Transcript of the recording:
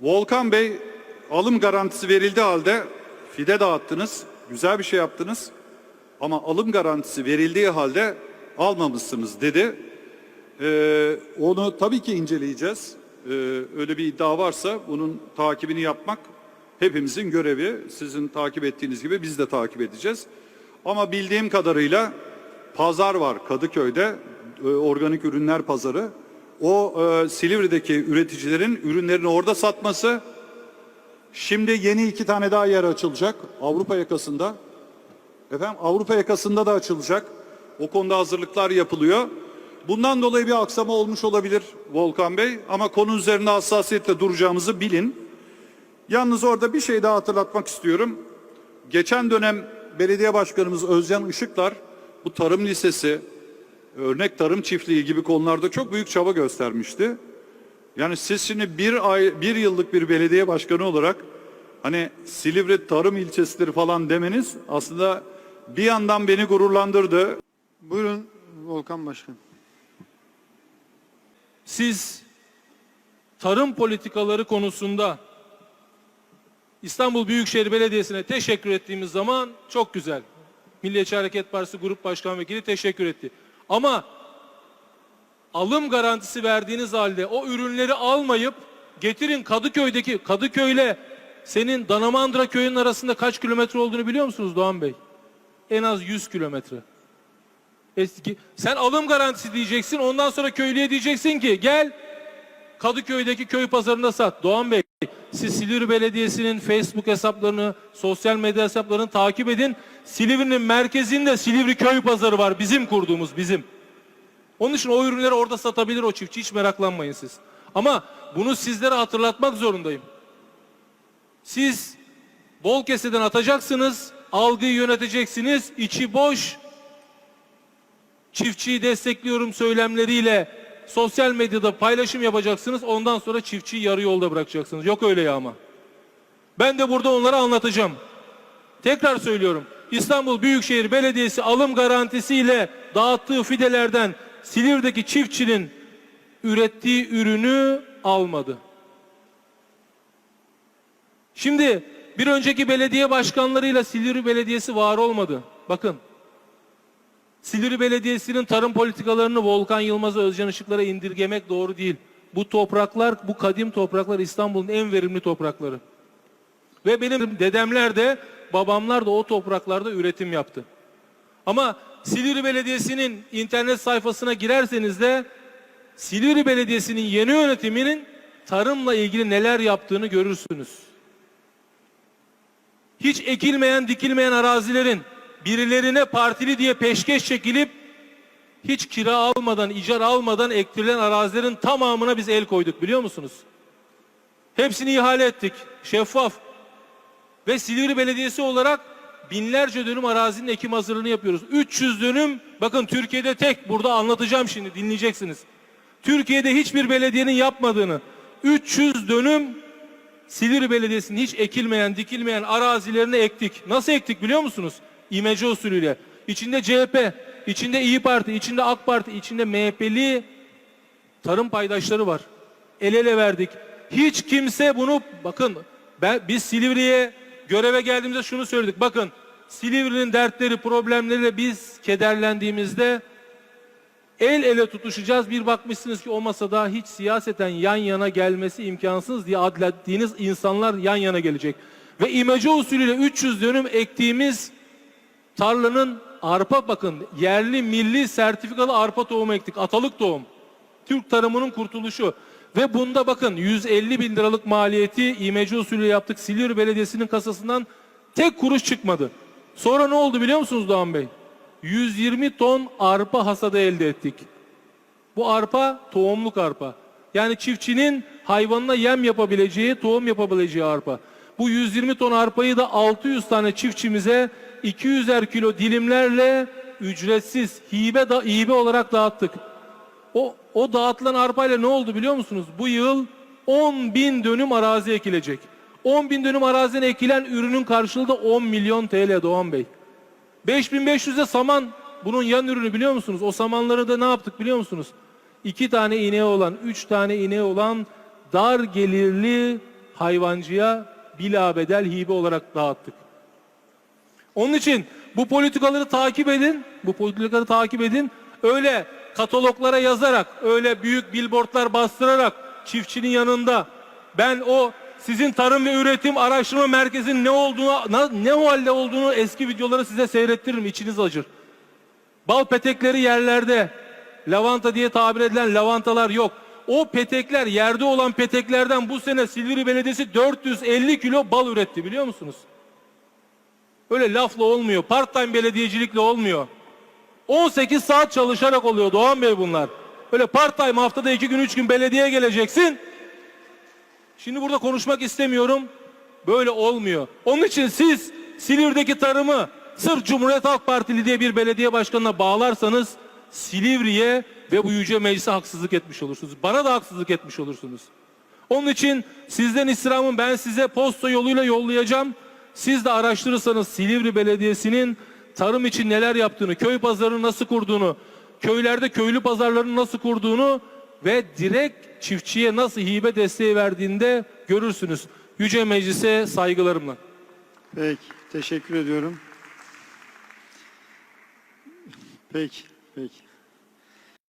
Volkan Bey alım garantisi verildiği halde fide dağıttınız. Güzel bir şey yaptınız. Ama alım garantisi verildiği halde almamışsınız dedi. Ee, onu tabii ki inceleyeceğiz. Ee, öyle bir iddia varsa bunun takibini yapmak hepimizin görevi. Sizin takip ettiğiniz gibi biz de takip edeceğiz. Ama bildiğim kadarıyla pazar var Kadıköy'de e, organik ürünler pazarı. O e, Silivri'deki üreticilerin ürünlerini orada satması. Şimdi yeni iki tane daha yer açılacak Avrupa yakasında. Efendim Avrupa yakasında da açılacak. O konuda hazırlıklar yapılıyor. Bundan dolayı bir aksama olmuş olabilir Volkan Bey ama konu üzerinde hassasiyetle duracağımızı bilin. Yalnız orada bir şey daha hatırlatmak istiyorum. Geçen dönem belediye başkanımız Özcan Işıklar bu tarım lisesi, örnek tarım çiftliği gibi konularda çok büyük çaba göstermişti. Yani siz şimdi bir ay, bir yıllık bir belediye başkanı olarak hani Silivri tarım ilçesidir falan demeniz aslında bir yandan beni gururlandırdı. Buyurun Volkan Başkan. Siz tarım politikaları konusunda İstanbul Büyükşehir Belediyesi'ne teşekkür ettiğimiz zaman çok güzel. Milliyetçi Hareket Partisi Grup Başkan Vekili teşekkür etti. Ama alım garantisi verdiğiniz halde o ürünleri almayıp getirin Kadıköy'deki Kadıköy'le senin Danamandıra köyünün arasında kaç kilometre olduğunu biliyor musunuz Doğan Bey? En az 100 kilometre. Eski. Sen alım garantisi diyeceksin. Ondan sonra köylüye diyeceksin ki gel Kadıköy'deki köy pazarında sat. Doğan Bey siz Silivri Belediyesi'nin Facebook hesaplarını, sosyal medya hesaplarını takip edin. Silivri'nin merkezinde Silivri Köy Pazarı var. Bizim kurduğumuz bizim. Onun için o ürünleri orada satabilir o çiftçi. Hiç meraklanmayın siz. Ama bunu sizlere hatırlatmak zorundayım. Siz bol keseden atacaksınız, algıyı yöneteceksiniz, içi boş, çiftçiyi destekliyorum söylemleriyle sosyal medyada paylaşım yapacaksınız. Ondan sonra çiftçiyi yarı yolda bırakacaksınız. Yok öyle ya ama. Ben de burada onlara anlatacağım. Tekrar söylüyorum. İstanbul Büyükşehir Belediyesi alım garantisiyle dağıttığı fidelerden Silivri'deki çiftçinin ürettiği ürünü almadı. Şimdi bir önceki belediye başkanlarıyla Silivri Belediyesi var olmadı. Bakın Silivri Belediyesi'nin tarım politikalarını Volkan Yılmaz'a Özcan Işıklar'a indirgemek doğru değil. Bu topraklar, bu kadim topraklar İstanbul'un en verimli toprakları. Ve benim dedemler de, babamlar da o topraklarda üretim yaptı. Ama Silivri Belediyesi'nin internet sayfasına girerseniz de Silivri Belediyesi'nin yeni yönetiminin tarımla ilgili neler yaptığını görürsünüz. Hiç ekilmeyen, dikilmeyen arazilerin birilerine partili diye peşkeş çekilip hiç kira almadan, icar almadan ektirilen arazilerin tamamına biz el koyduk biliyor musunuz? Hepsini ihale ettik. Şeffaf. Ve Silivri Belediyesi olarak binlerce dönüm arazinin ekim hazırlığını yapıyoruz. 300 dönüm, bakın Türkiye'de tek, burada anlatacağım şimdi dinleyeceksiniz. Türkiye'de hiçbir belediyenin yapmadığını, 300 dönüm Silivri Belediyesi'nin hiç ekilmeyen, dikilmeyen arazilerini ektik. Nasıl ektik biliyor musunuz? İmece usulüyle. İçinde CHP, içinde İyi Parti, içinde AK Parti, içinde MHP'li tarım paydaşları var. El ele verdik. Hiç kimse bunu bakın ben, biz Silivri'ye göreve geldiğimizde şunu söyledik. Bakın Silivri'nin dertleri, problemleriyle biz kederlendiğimizde el ele tutuşacağız. Bir bakmışsınız ki o masada hiç siyaseten yan yana gelmesi imkansız diye adlettiğiniz insanlar yan yana gelecek. Ve imece usulüyle 300 dönüm ektiğimiz tarlanın arpa bakın yerli milli sertifikalı arpa tohumu ektik. Atalık tohum. Türk tarımının kurtuluşu. Ve bunda bakın 150 bin liralık maliyeti imece usulü yaptık. Silivri Belediyesi'nin kasasından tek kuruş çıkmadı. Sonra ne oldu biliyor musunuz Doğan Bey? 120 ton arpa hasadı elde ettik. Bu arpa tohumluk arpa. Yani çiftçinin hayvanına yem yapabileceği, tohum yapabileceği arpa. Bu 120 ton arpayı da 600 tane çiftçimize 200'er kilo dilimlerle ücretsiz hibe da hibe olarak dağıttık. O, o dağıtılan arpayla ne oldu biliyor musunuz? Bu yıl 10 bin dönüm arazi ekilecek. 10 bin dönüm araziden ekilen ürünün karşılığı da 10 milyon TL Doğan Bey. 5500'e saman bunun yan ürünü biliyor musunuz? O samanları da ne yaptık biliyor musunuz? İki tane ineği olan, üç tane ineği olan dar gelirli hayvancıya bilabedel hibe olarak dağıttık. Onun için bu politikaları takip edin. Bu politikaları takip edin. Öyle kataloglara yazarak, öyle büyük billboardlar bastırarak çiftçinin yanında ben o sizin tarım ve üretim araştırma merkezinin ne olduğunu, ne halde olduğunu eski videoları size seyrettiririm. içiniz acır. Bal petekleri yerlerde. Lavanta diye tabir edilen lavantalar yok. O petekler, yerde olan peteklerden bu sene Silivri Belediyesi 450 kilo bal üretti biliyor musunuz? Öyle lafla olmuyor. Part time belediyecilikle olmuyor. 18 saat çalışarak oluyor Doğan Bey bunlar. Öyle part time haftada 2 gün 3 gün belediyeye geleceksin. Şimdi burada konuşmak istemiyorum. Böyle olmuyor. Onun için siz Silivri'deki tarımı sırf Cumhuriyet Halk Partili diye bir belediye başkanına bağlarsanız Silivri'ye ve bu yüce meclise haksızlık etmiş olursunuz. Bana da haksızlık etmiş olursunuz. Onun için sizden istirhamım ben size posta yoluyla yollayacağım. Siz de araştırırsanız Silivri Belediyesi'nin tarım için neler yaptığını, köy pazarını nasıl kurduğunu, köylerde köylü pazarlarını nasıl kurduğunu ve direkt çiftçiye nasıl hibe desteği verdiğinde görürsünüz. Yüce Meclis'e saygılarımla. Peki. Teşekkür ediyorum. Peki. Peki.